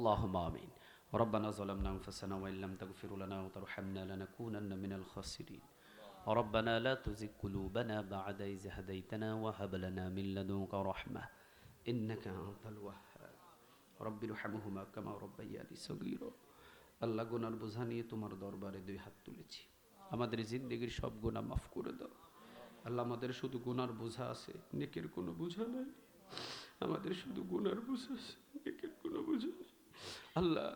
اللهم آمين ربنا ظلمنا أنفسنا وإن لم تغفر لنا وترحمنا لنكونن من الخاسرين ربنا لا تزغ قلوبنا بعد إذ هديتنا وهب لنا من لدنك رحمة إنك أنت الوهاب رب ارحمهما كما ربياني صغيرا আল্লাহ গুনার বোঝা নিয়ে তোমার দরবারে দুই হাত তুলেছি আমাদের জিন্দগির সব গুণা মাফ করে দাও আল্লাহ আমাদের শুধু গুনার বোঝা আছে নেকের কোনো বোঝা নাই আমাদের শুধু গুনার বোঝা আছে নেকের কোনো বোঝা নেই আল্লাহ,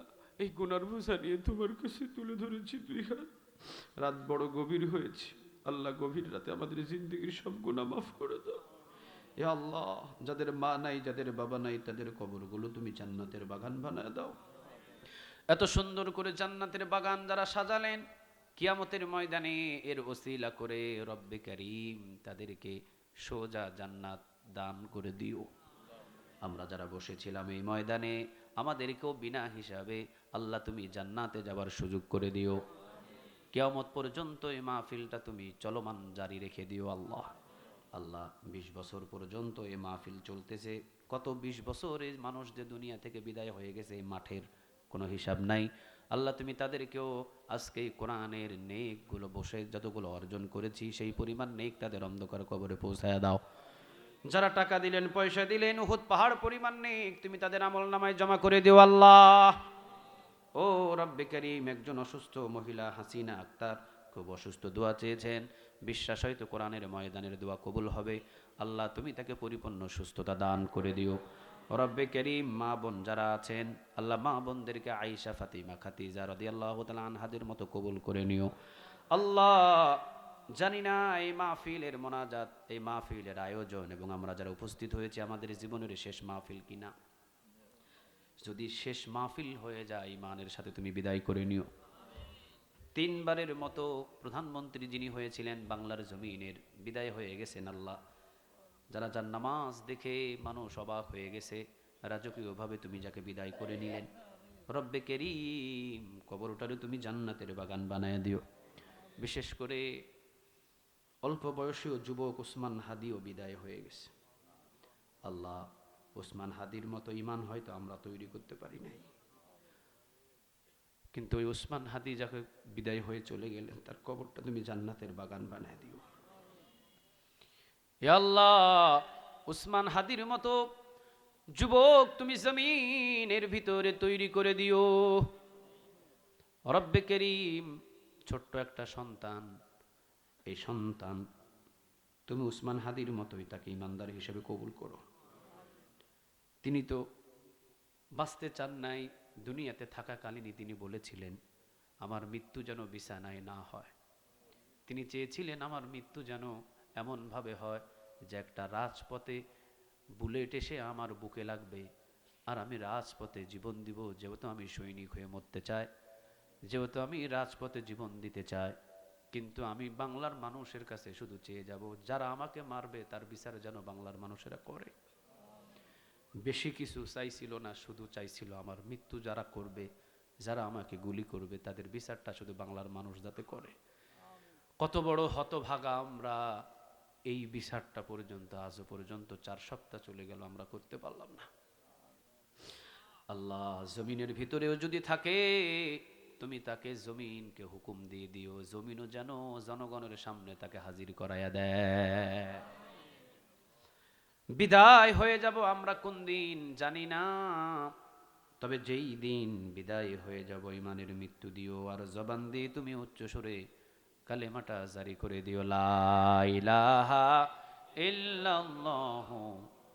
এই গুনার বোঝা নিয়ে তোমার কাছে তুলে ধরেছি দুই হাত রাত বড় গভীর হয়েছে। আল্লাহ গভীর রাতে আমাদের জিন্দগির সব গুণা মাফ করে দাও। এ আল্লাহ, যাদের মা নাই, যাদের বাবা নাই, তাদের কবরগুলো তুমি জান্নাতের বাগান বানায় দাও। এত সুন্দর করে জান্নাতের বাগান যারা সাজালেন, কিয়ামতের ময়দানে এর ওসিলা করে রব্বে করিম তাদেরকে সোজা জান্নাত দান করে দিও। আমরা যারা বসেছিলাম এই ময়দানে আমাদেরকেও বিনা হিসাবে আল্লাহ তুমি জান্নাতে যাবার সুযোগ করে দিও। কেয়ামত পর্যন্ত এই মাহফিলটা তুমি চলমান জারি রেখে দিও আল্লাহ। আল্লাহ বিশ বছর পর্যন্ত এই মাহফিল চলতেছে। কত বিশ বছর এই মানুষ যে দুনিয়া থেকে বিদায় হয়ে গেছে এই মাঠের কোনো হিসাব নাই। আল্লাহ তুমি তাদেরকেও আজকে কোরআনের নেকগুলো বসে যতগুলো অর্জন করেছি, সেই পরিমাণ নেক তাদের অন্ধকার কবরে পৌঁছায় দাও। যারা টাকা দিলেন, পয়সা দিলেন, উহুদ পাহাড় পরিমাণ নেই তুমি তাদের আমল নামায় জমা করে দিও আল্লাহ। ও রব্বে করিম, একজন অসুস্থ মহিলা হাসিনা আক্তার খুব অসুস্থ দোয়া চেয়েছেন। বিশ্বাস হয়তো কোরআনের ময়দানের দোয়া কবুল হবে। আল্লাহ, তুমি তাকে পরিপূর্ণ সুস্থতা দান করে দিও। রব্বে করিম, মা বোন যারা আছেন, আল্লাহ মা বোনদেরকে আয়েশা, ফাতিমা, খাতিজা রদি আল্লাহ তালা আনহাদের মতো কবুল করে নিও। আল্লাহ জানি না এই মাহফিলের মোনাজাত, এই মাহফিলের আয়োজন এবং আমরা যারা উপস্থিত হয়েছি, আমাদের জীবনের শেষ মাহফিল কিনা? যদি শেষ মাহফিল হয়ে যায়, ইমানের সাথে তুমি বিদায় করে নিও। তিনবারের মতো প্রধানমন্ত্রী যিনি হয়েছিলেন, বাংলার জমিনের বিদায় হয়ে গেছেন আল্লাহ। যারা যার নামাজ দেখে মানুষ অবাক হয়ে গেছে, রাজকীয়ভাবে তুমি যাকে বিদায় করে নিলেন, রব্বে কেরিম, কবরটারে তুমি জান্নাতের বাগান বানায় দিও। বিশেষ করে অল্প বয়সীয় যুবক ওসমান হাদিও বিদায় হয়ে গেছে। আল্লাহ ওসমান হাদির মতো ইমান হয়তো আমরা তৈরি করতে পারি নাই। কিন্তু ওই ওসমান হাদি যাকে বিদায় হয়ে চলে গেলেন, তার কবরটা তুমি জান্নাতের বাগান বানায় দিও। আল্লাহ উসমান হাদির মতো যুবক তুমি জমিনের ভিতরে তৈরি করে দিও। রব্বে করিম, ছোট্ট একটা সন্তান এই সন্তান, তুমি উসমান হাদির মতোই তাকে ইমানদার হিসেবে কবুল করো। তিনি তো বাঁচতে চান নাই, দুনিয়াতে থাকাকালীনই তিনি বলেছিলেন, আমার মৃত্যু যেন বিছানায় না হয়। তিনি চেয়েছিলেন, আমার মৃত্যু যেন এমনভাবে হয় যে একটা রাজপথে বুলেট এসে আমার বুকে লাগবে, আর আমি রাজপথে জীবন দিব, যেহেতু আমি সৈনিক হয়ে মরতে চাই, যেহেতু আমি রাজপথে জীবন দিতে চাই। কিন্তু আমি বাংলার মানুষের কাছে শুধু চেয়ে যাব, যারা আমাকে মারবে তার বিচার যেন বাংলার মানুষেরা করে। বেশি কিছু চাইছিল না, শুধু চাইছিল আমার মৃত্যু যারা করবে, যারা আমাকে গুলি করবে, তাদের বিচারটা শুধু বাংলার মানুষ যাতে করে। কত বড় হতভাগা আমরা, এই বিচারটা পর্যন্ত, আজও পর্যন্ত চার সপ্তাহ চলে গেল, আমরা করতে পারলাম না। আল্লাহ জমিনের ভিতরেও যদি থাকে তুমি তাকে জমিনকে হুকুম দিয়ে দিও, জমিনও যেন জনগণের সামনে তাকে হাজির করাইয়া দেয়। বিদায় হয়ে যাব আমরা কোন দিন জানি না, তবে যেই দিন বিদায় হয়ে যাব ইমানের মৃত্যু দিও, আর জবান দিয়ে তুমি উচ্চ সুরে কালেমাটা জারি করে দিও, লা ইলাহা ইল্লাল্লাহু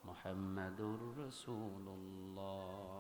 মুহাম্মাদুর রাসূলুল্লাহ।